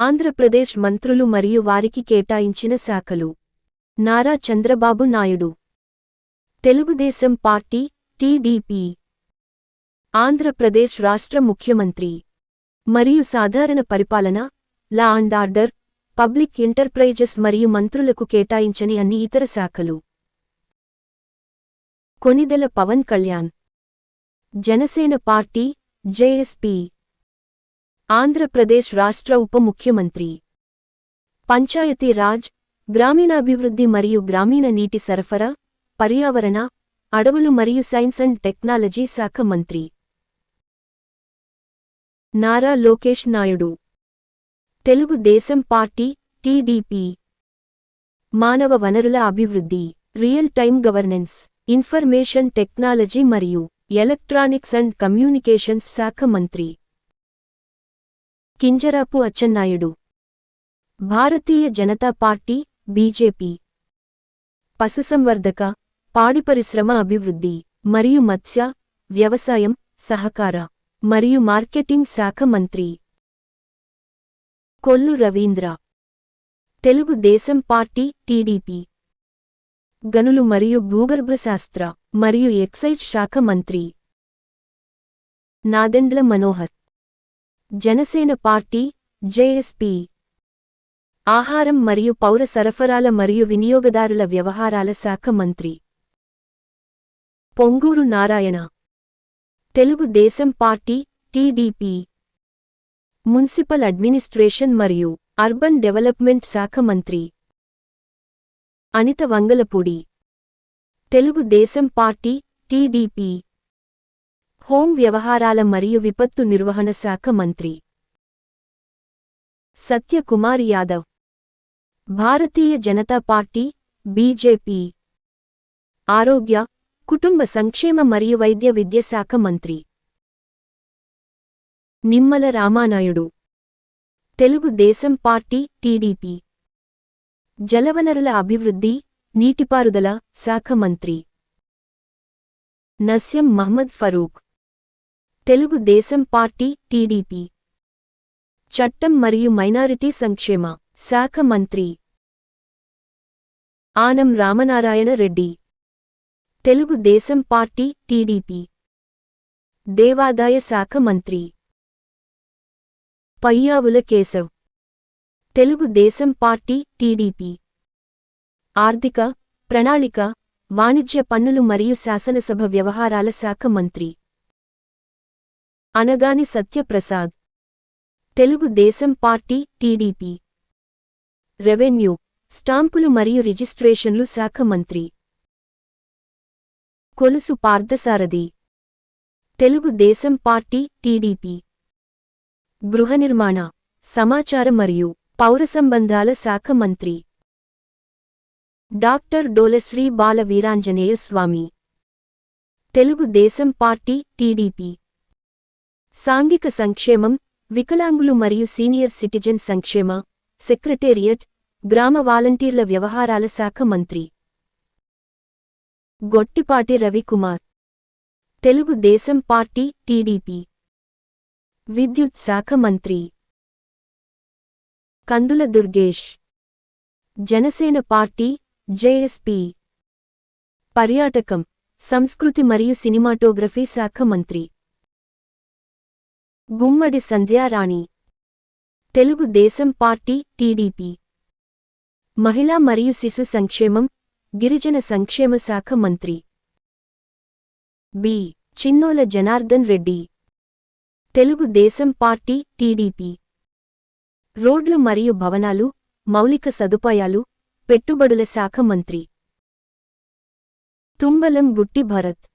ఆంధ్రప్రదేశ్ మంత్రులు మరియు వారికి కేటాయించిన శాఖలు. Nara Chandrababu Naidu. Telugu Desam party TDP. Andhra Pradesh రాష్ట్ర ముఖ్యమంత్రి. మరియు సాధారణ పరిపాలన law and order public enterprises మరియు మంత్రులకు కేటాయించని అన్ని ఇతర శాఖలు. Konidela Pawan Kalyan. Janasena party JSP. Andhra Pradesh రాష్ట్ర ఉప ముఖ్యమంత్రి. పంచాయతీ రాజ్ గ్రామీణాభివృద్ధి మరియు గ్రామీణ నీటి సరఫరా పర్యావరణ అడవులు మరియు సైన్స్ అండ్ టెక్నాలజీ శాఖ మంత్రి. Nara Lokesh Naidu. Telugu Desam party TDP. మానవ వనరుల అభివృద్ధి real time governance information technology మరియు ఎలక్ట్రానిక్స్ అండ్ కమ్యూనికేషన్స్ శాఖ మంత్రి. Kinjarapu Atchannaidu. Bharatiya Janata party BJP. పశుసంవర్ధక పాడి పరిశ్రమ అభివృద్ధి మరియు మత్స్య వ్యవసాయం సహకార మరియు మార్కెటింగ్ శాఖ మంత్రి. Kollu Ravindra. Telugu Desam party TDP. గనులు మరియు భూగర్భశాస్త్ర మరియు ఎక్సైజ్ శాఖ మంత్రి. Nadendla Manohar. Janasena party JSP. ఆహారం మరియు పౌర సరఫరాల మరియు వినియోగదారుల వ్యవహారాల శాఖ మంత్రి. Ponguru Narayana. Telugu Desam party TDP. Municipal administration మరియు అర్బన్ డెవలప్మెంట్ శాఖ మంత్రి. Anitha Vangalapudi. Telugu Desam party TDP. Home వ్యవహారాల మరియు విపత్తు నిర్వహణ శాఖ మంత్రి. Satyakumar Yadav. Bharatiya Janata party BJP. ఆరోగ్య కుటుంబ సంక్షేమ మరియు వైద్య విద్య శాఖ మంత్రి. Nimmala Ramanaidu. Telugu Desam party TDP. జలవనరుల అభివృద్ధి నీటిపారుదల శాఖ మంత్రి. Nasyam Mohammed Farooq. Telugu Desam party TDP. చట్టం మరియు మైనారిటీ సంక్షేమ శాఖ మంత్రి. Anam Ramanarayana Reddy. Telugu Desam party TDP. దేవాదాయ శాఖ మంత్రి. Payyavula Keshav. Telugu Desam party TDP. ఆర్థిక ప్రణాళిక వాణిజ్య పన్నులు మరియు శాసనసభ వ్యవహారాల శాఖ మంత్రి. Anagani Satyaprasad. Telugu Desam party TDP. Revenue స్టాంపులు మరియు రిజిస్ట్రేషన్లు శాఖ మంత్రి. Kolusu Parthasarathi. Telugu Desam party TDP. గృహనిర్మాణ సమాచార మరియు పౌర సంబంధాల శాఖ మంత్రి. Doctor Dolasri Bala Veeranjaneya Swamy party TDP. సాంఘిక సంక్షేమం వికలాంగులు మరియు సీనియర్ సిటిజన్ సంక్షేమ సెక్రటేరియట్ గ్రామ వాలంటీర్ల వ్యవహారాల శాఖ మంత్రి. Gottipati Ravikumar. Telugu Desam party TDP. విద్యుత్ శాఖ మంత్రి. Kandula Durgesh. Janasena party JSP. పర్యాటకం సంస్కృతి మరియు సినిమాటోగ్రఫీ శాఖ మంత్రి. Gummadi Sandhyarani Telugu Desam party TDP. మహిళా మరియు శిశు సంక్షేమం గిరిజన సంక్షేమ శాఖ మంత్రి. B. Chinnola Janardhan Reddy. Telugu Desam party TDP. రోడ్లు మరియు భవనాలు మౌలిక సదుపాయాలు పెట్టుబడుల శాఖ మంత్రి. Tumbalam Gutti Bharat.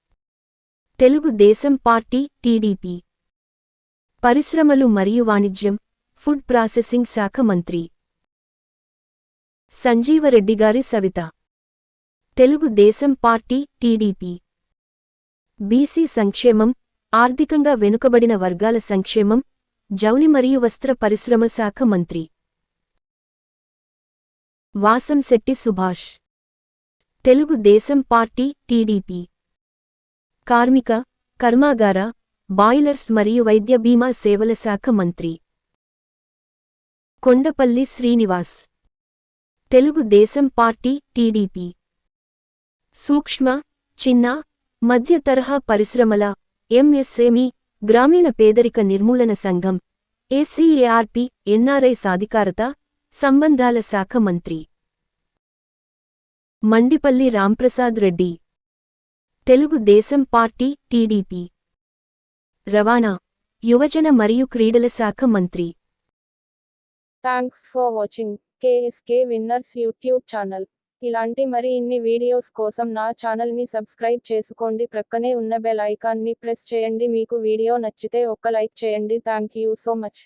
Telugu Desam party TDP. పరిశ్రమలు మరియు వాణిజ్యం ఫుడ్ ప్రాసెసింగ్ శాఖ మంత్రి. సంజీవరెడ్డిగారి Savitha. Telugu Desam party TDP. BC సంక్షేమం ఆర్థికంగా వెనుకబడిన వర్గాల సంక్షేమం జౌళి మరియు వస్త్ర పరిశ్రమ శాఖ మంత్రి. Vasamsetti Subhash. Telugu Desam party TDP. కార్మిక కర్మాగార బాయిలర్స్ మరియు వైద్య బీమా సేవల శాఖ మంత్రి. Kondapalli Srinivas. Telugu Desam party TDP. సూక్ష్మ చిన్న మధ్య తరహా పరిశ్రమల ఎంఎస్ఎంఈ గ్రామీణ పేదరిక నిర్మూలన సంఘం ఏసీఏఆర్పి ఎన్ఆర్ఐ సాధికారత సంబంధాల శాఖ మంత్రి. Mandipalli Ramprasad Reddy. Telugu Desam party TDP. రవాణా యువజన మరియు క్రీడల శాఖ మంత్రి. Thanks for watching KSK winners YouTube channel ఇలాంటి మరి ఇన్ని వీడియోస్ కోసం నా ఛానల్ని సబ్స్క్రైబ్ చేసుకోండి. ప్రక్కనే ఉన్న బెల్ ఐకాన్ని ప్రెస్ చేయండి. మీకు వీడియో నచ్చితే ఒక్క లైక్ చేయండి. Thank you so much